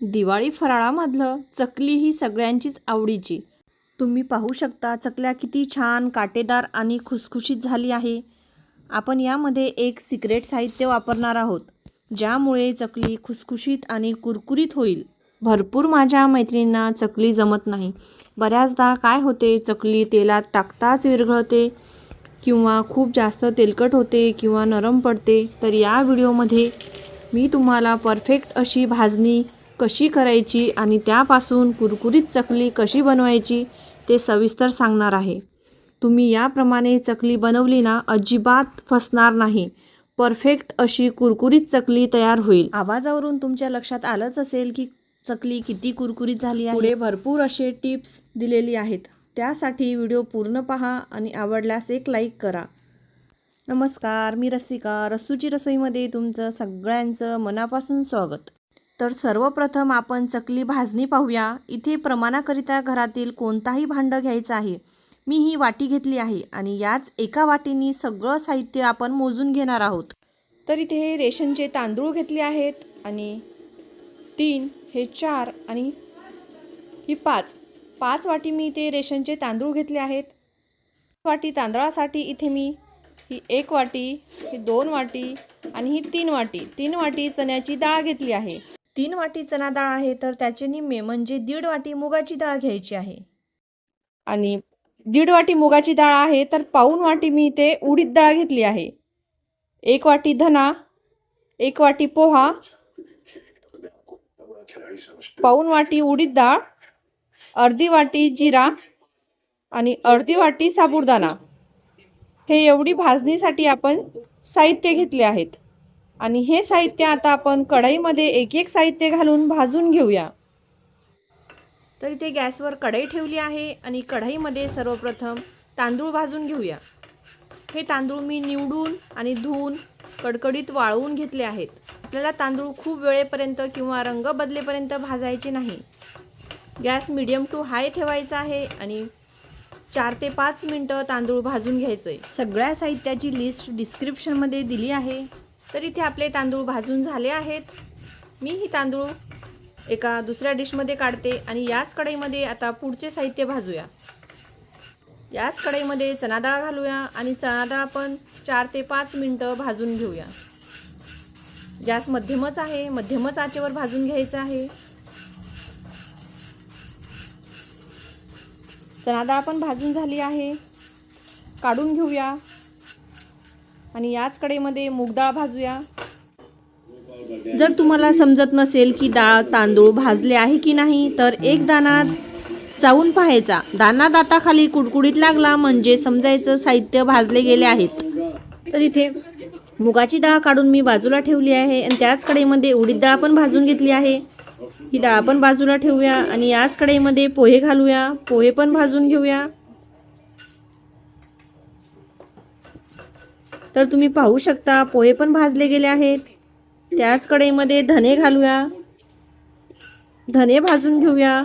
दिवाळी फराळामधलं चकली ही सगळ्यांचीच आवडीची. तुम्ही पाहू शकता चकल्या किती छान काटेदार आणि खुसखुशीत झाली आहे. आपण यामध्ये एक सिक्रेट साहित्य वापरणार आहोत ज्यामुळे चकली खुसखुशीत आणि कुरकुरीत होईल. भरपूर माझ्या मैत्रिणींना चकली जमत नाही. बऱ्याचदा काय होते चकली तेलात टाकताच विरघळते किंवा खूप जास्त तेलकट होते किंवा नरम पडते. तर या व्हिडिओमध्ये मी तुम्हाला परफेक्ट अशी भाजणी कशी करायची आणि त्यापासून कुरकुरीत चकली कशी बनवायची ते सविस्तर सांगणार आहे. तुम्ही याप्रमाणे चकली बनवली ना अजिबात फसणार नाही. परफेक्ट अशी कुरकुरीत चकली तयार होईल. आवाजावरून तुमच्या लक्षात आलंच असेल की चकली किती कुरकुरीत झाली आहे. पुढे भरपूर असे टिप्स दिलेली आहेत. त्यासाठी व्हिडिओ पूर्ण पहा आणि आवडल्यास एक लाईक करा. नमस्कार मी रसिका. रसूची रसोईमध्ये तुमचं सगळ्यांचं मनापासून स्वागत. तर सर्वप्रथम आपण चकली भाजणी पाहूया. इथे प्रमाणाकरिता घरातील कोणताही भांडं घ्यायचं आहे. मी ही वाटी घेतली आहे आणि याच एका वाटीनी सगळं साहित्य आपण मोजून घेणार आहोत. तर इथे हे रेशनचे तांदूळ घेतले आहेत आणि तीन हे चार आणि ही पाच. पाच वाटी मी इथे रेशनचे तांदूळ घेतले आहेत. वाटी तांदळासाठी इथे मी ही एक वाटी ही दोन वाटी आणि ही तीन वाटी. तीन वाटी चण्याची डाळ घेतली आहे. तीन वाटी चणा डाळ आहे तर त्याचे निम्मे म्हणजे दीड वाटी मुगाची डाळ घ्यायची आहे. आणि दीड वाटी मुगाची डाळ आहे तर पाऊन वाटी मी इथे उडीद डाळ घेतली आहे. एक वाटी धना एक वाटी पोहा पाऊन वाटी उडीद डाळ अर्धी वाटी जिरा आणि अर्धी वाटी साबुरदाना हे एवढी भाजणीसाठी आपण साहित्य घेतले आहेत. आणि हे साहित्य आता आपण कढईमध्ये एक एक साहित्य घालून भाजून घेऊया. तर इथे गॅसवर कढई ठेवली आहे आणि कढईमध्ये सर्वप्रथम तांदूळ भाजून घेऊया. हे तांदूळ मी निवडून आणि धुवून कडकडीत वाळवून घेतले आहेत. आपल्याला तांदूळ खूप वेळेपर्यंत किंवा रंग बदलेपर्यंत भाजायचे नाही. गॅस मिडियम टू हाय ठेवायचा आहे आणि चार ते पाच मिनटं तांदूळ भाजून घ्यायचं आहे सगळ्या साहित्याची लिस्ट डिस्क्रिप्शनमध्ये दिली आहे. तर इथे आपले तांदूळ भाजून झाले आहेत. मी ही तांदूळ एका दुसऱ्या डिशमध्ये काढते आणि याच कढईमध्ये आता पुढचे साहित्य भाजूया. याच कढईमध्ये चणा डाळ घालूया आणि चणा डाळ पण चार ते पाच मिनटं भाजून घेऊया. गॅस मध्यमच आहे मध्यमच आचेवर भाजून घ्यायचं आहे. चणा डाळ पण भाजून झाली आहे. काढून घेऊया. आणि याच कढईमध्ये मूग डाळ भाजूया. जर तुम्हाला समजत नसेल की डाळ तांदूळ भाजले आहे की नाही तर एक दाना चावून पाहायचा. दाना दाताखाली कुडकुडीत लागला म्हणजे समजायचं साहित्य भाजले गेले आहेत. तर इथे मुगाची डाळ काढून मी बाजूला ठेवली आहे आणि त्याच कडेमध्ये उडीद डाळ पण भाजून घेतली आहे. ही डाळ पण बाजूला ठेवूया आणि याच कडेमध्ये पोहे घालूया. पोहे पण भाजून घेऊया. तर तुम्ही पाहू शकता पोहे पण भाजले गेले आहेत. त्याच कढईमध्ये धने घालूया. धने भाजून घेऊया.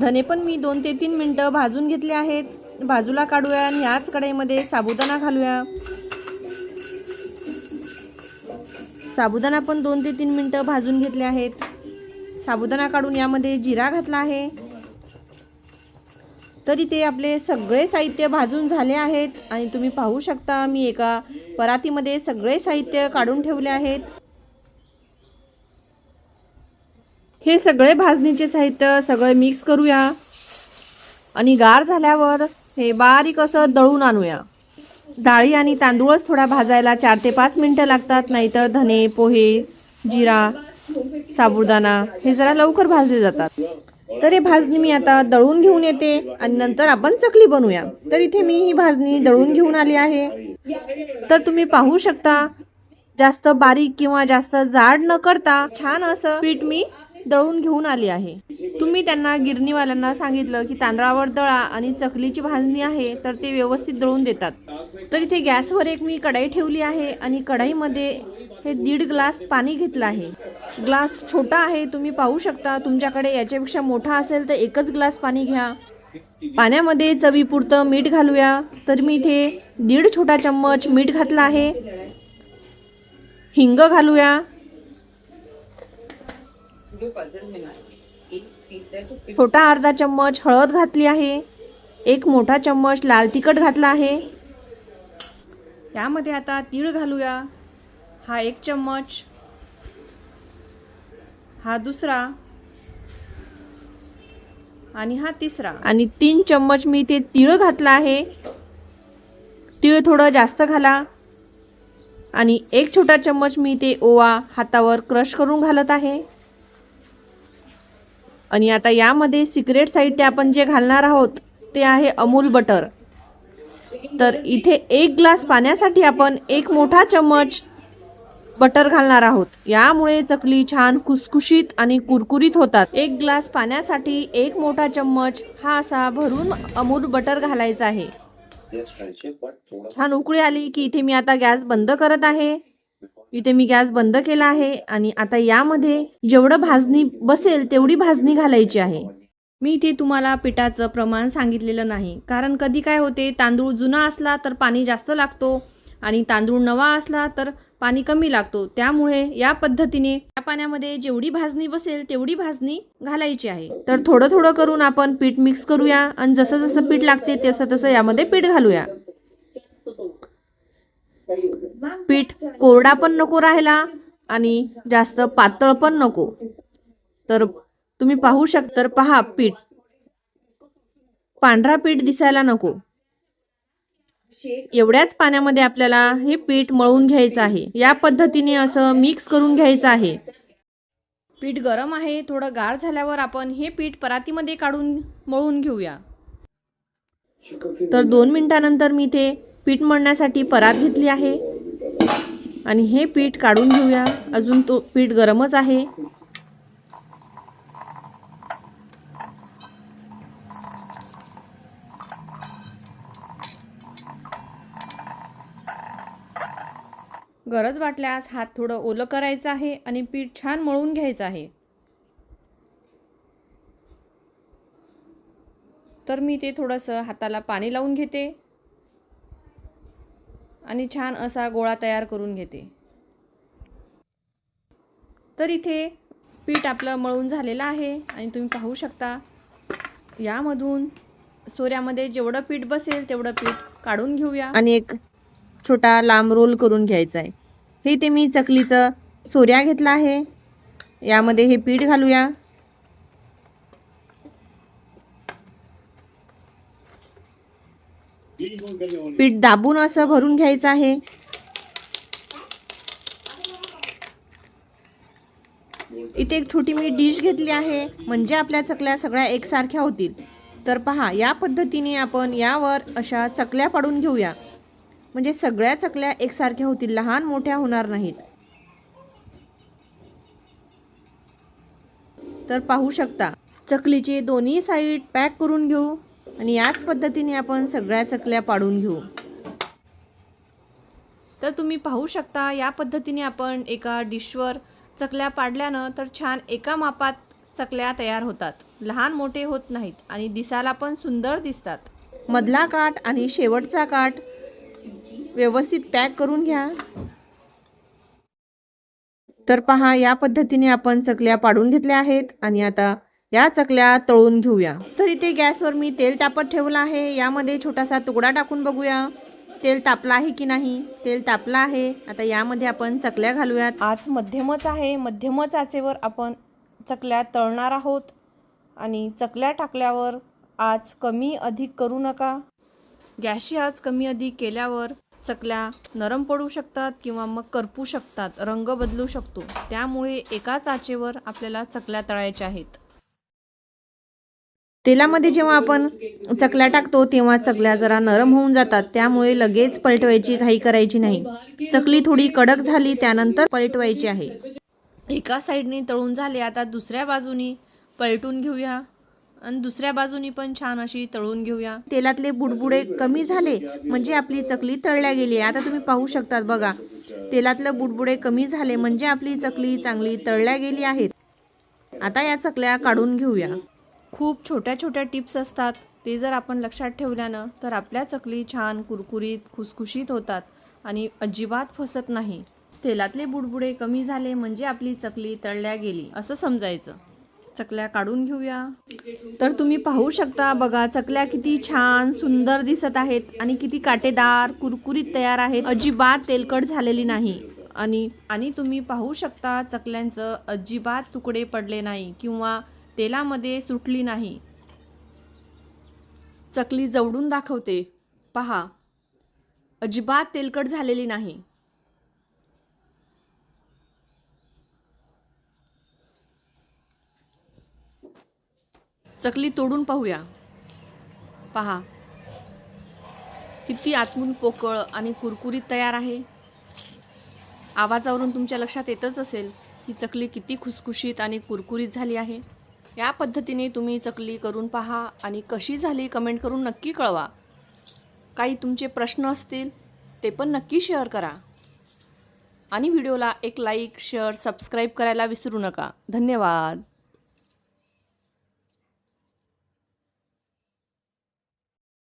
धने पण मी दोन ते तीन मिनटं भाजून घेतले आहेत. बाजूला काढूया आणि याच कढईमध्ये साबुदाणा घालूया. साबुदाणा पण दोन ते तीन मिनटं भाजून घेतले आहेत. साबुदाणा काढून यामध्ये जिरा घातला आहे. तर इथे आपले सगळे साहित्य भाजून झाले आहेत आणि तुम्ही पाहू शकता मी एका परातीमध्ये सगळे साहित्य काढून ठेवले आहेत. हे सगळे भाजणीचे साहित्य सगळे मिक्स करूया. आणि गार झाल्यावर हे बारीक असं दळून आणूया. डाळी आणि तांदूळच थोडा भाजायला चार ते पाच मिनटं लागतात नाहीतर धने पोहे जिरा साबुदाणा हे जरा लवकर भाजले जातात. तर हे भाजणी मी आता दळून घेऊन येते आणि नंतर आपण चकली बनवूया. तर इथे मी ही भाजणी दळून घेऊन आली आहे. तर तुम्ही पाहू शकता जास्त बारीक किंवा जास्त जाड न करता छान असं पीठ मी दळून घेऊन आली आहे. तुम्ही त्यांना गिरणीवाल्यांना सांगितलं की तांदळावर दळा आणि चकलीची भाजणी आहे तर ते व्यवस्थित दळून देतात. तर इथे गॅसवर एक मी कढाई ठेवली आहे आणि कढाईमध्ये हे दीड ग्लास पाणी घेतलं आहे. ग्लास छोटा आहे तुम्ही पाहू शकता. तुमच्याकडे याच्यापेक्षा मोठा असेल तर एकच ग्लास पाणी घ्या. पाण्यामध्ये चवीपुरतं मीठ घालूया. तर मी इथे दीड छोटा चम्मच मीठ घातला आहे. हिंग घालूया. छोटा अर्धा चम्मच हळद घातली आहे. एक मोठा चम्मच लाल तिखट घातला आहे. त्यामध्ये आता तीळ घालूया. हा एक चम्मच. हा दुसरा. आणि हा तिसरा. आणि तीन चम्मच मी इथे तिळ घातला आहे. तिळ थोडं जास्त घाला. आणि एक छोटा चम्मच मी ते ओवा हातावर क्रश करून घालत आहे. आणि आता यामध्ये सिक्रेट साहित्य आपण जे घालणार आहोत ते आहे अमूल बटर. तर इथे एक ग्लास पाण्यासाठी आपण एक मोठा चम्मच बटर घालणार आहोत. यामुळे चकली छान खुसखुशीत आणि कुरकुरीत होतात. एक ग्लास पाण्यासाठी एक मोठा चम्मच हा असा भरून अमूल बटर घालायचा आहे. छान उकळी आली की इथे मी आता गॅस बंद करत आहे. इथे मी गॅस बंद केला आहे आणि आता यामध्ये जेवढं भाजणी बसेल तेवढी भाजणी घालायची आहे. मी इथे तुम्हाला पिठाचं प्रमाण सांगितलेलं नाही. कारण कधी काय होते तांदूळ जुना असला तर पाणी जास्त लागतो आणि तांदूळ नवा असला तर पाणी कमी लागतो. त्यामुळे या पद्धतीने या पाण्यामध्ये जेवढी भाजणी बसेल तेवढी भाजणी घालायची आहे. तर थोडं थोडं करून आपण पीठ मिक्स करूया आणि जसं जसं पीठ लागते तसं तसं यामध्ये पीठ घालूया. पीठ कोरडा पण नको राहायला आणि जास्त पातळ पण नको. तर तुम्ही पाहू शकता पहा पीठ. पांढरा पीठ दिसायला नको. एवढ्याच पाण्यामध्ये आपल्याला हे पीठ मळून घ्यायचं आहे. या पद्धतीने असं मिक्स करून घ्यायचं आहे. पीठ गरम आहे थोडं गार झाल्यावर आपण हे पीठ परातीमध्ये काढून मळून घेऊया. तर दोन मिनिटानंतर मी ते पीठ मळण्यासाठी परात घेतली आहे. आणि हे पीठ काढून घेऊया. अजून तो पीठ गरमच आहे. गरज वाटल्यास हात थोडं ओलं करायचं आहे आणि पीठ छान मळून घ्यायचं आहे. तर मी ते थोडंसं हाताला पाणी लावून घेते आणि छान असा गोळा तयार करून घेते. तर इथे पीठ आपलं मळून झालेलं आहे आणि तुम्ही पाहू शकता यामधून सोऱ्यामध्ये जेवढं पीठ बसेल तेवढं पीठ काढून घेऊया. आणि एक छोटा लांब रोल करून घ्यायचा आहे. हे ते मी चकलीचं सोऱ्या घेतला आहे. यामध्ये हे पीठ घालूया. पीठ दाबून असं भरून घ्यायचं आहे. इथे एक छोटी मी डिश घेतली आहे. म्हणजे आपल्या चकल्या सगळ्या एकसारख्या होतील. तर पहा या पद्धतीने आपण यावर अशा चकल्या पाडून घेऊया. म्हणजे सगळ्या चकल्या एकसारख्या होतील लहान मोठ्या होणार नाहीत. तर पाहू शकता चकलीचे दोन्ही साईड पॅक करून घेऊ आणि याच पद्धतीने आपण सगळ्या चकल्या पाडून घेऊ. तर तुम्ही पाहू शकता या पद्धतीने आपण एका डिशवर चकल्या पाडल्यानं तर छान एका मापात चकल्या तयार होतात. लहान मोठे होत नाहीत आणि दिसायला पण सुंदर दिसतात. मधला काठ आणि शेवटचा काठ व्यवस्थित पॅक करून घ्या. तर पहा या पद्धतीने आपण चकल्या पाडून घेतल्या आहेत आणि आता या चकल्या तळून घेऊया. तर इथे गॅसवर मी तेल तापत ठेवलं आहे. यामध्ये छोटासा तुकडा टाकून बघूया. तेल तापलं आहे की नाही? तेल तापलं आहे. आता यामध्ये आपण चकल्या घालूयात. आज मध्यमच आहे. मध्यमच आचेवर आपण चकल्या तळणार आहोत. आणि चकल्या टाकल्यावर आज कमी अधिक करू नका. गॅसची आज कमी अधिक केल्यावर चकल्या नरम पडू शकतात किंवा मग करपू शकतात रंग बदलू शकतो. त्यामुळे एकाच आचेवर आपल्याला चकल्या तळायच्या आहेत. तेलामध्ये जेव्हा आपण चकल्या टाकतो तेव्हा चकल्या जरा नरम होऊन जातात. त्यामुळे लगेच पलटवायची घाई करायची नाही. चकली थोडी कडक झाली त्यानंतर पलटवायची आहे. एका साईडने तळून झाले. आता दुसऱ्या बाजूनी पलटून घेऊया. आणि दुसऱ्या बाजूनी पण छान अशी तळून घेऊया. तेलातले बुडबुडे कमी झाले म्हणजे आपली चकली तळल्या गेली आता तुम्ही पाहू शकतात बघा तेलातलं बुडबुडे कमी झाले म्हणजे आपली चकली चांगली तळल्या गेली आहेत. आता या चकल्या काढून घेऊया. खूप छोट्या छोट्या टिप्स असतात ते जर आपण लक्षात ठेवल्यानं तर आपल्या चकली छान कुरकुरीत खुसखुशीत होतात आणि अजिबात फसत नाही. तेलातले बुडबुडे कमी झाले म्हणजे आपली चकली तळल्या गेली असं समजायचं. चकल्या काढून घेऊया. तर तुम्ही पाहू शकता बघा चकल्या किती छान सुंदर दिसत आहेत आणि किती काटेदार कुरकुरीत तयार आहेत. अजिबात तेलकट झालेली नाही. आणि आणि तुम्ही पाहू शकता चकल्यांचं अजिबात तुकडे पडले नाही किंवा तेलामध्ये सुटली नाही. चकली जवळून दाखवते. पहा अजिबात तेलकट झालेली नाही. चकली तोडून पाहूया. पहा. किती आतून पोकळ आणि कुरकुरीत तयार आहे. आवाजावरून तुमच्या लक्षात येतच असेल की चकली किती खुसखुशीत आणि कुरकुरीत झाली आहे. या पद्धतीने तुम्ही चकली करून पहा आणि कशी झाली कमेंट करून नक्की कळवा. काही तुमचे प्रश्न असतील ते पण नक्की शेअर करा. आणि व्हिडिओला एक लाईक शेअर सबस्क्राईब करायला विसरू नका. धन्यवाद.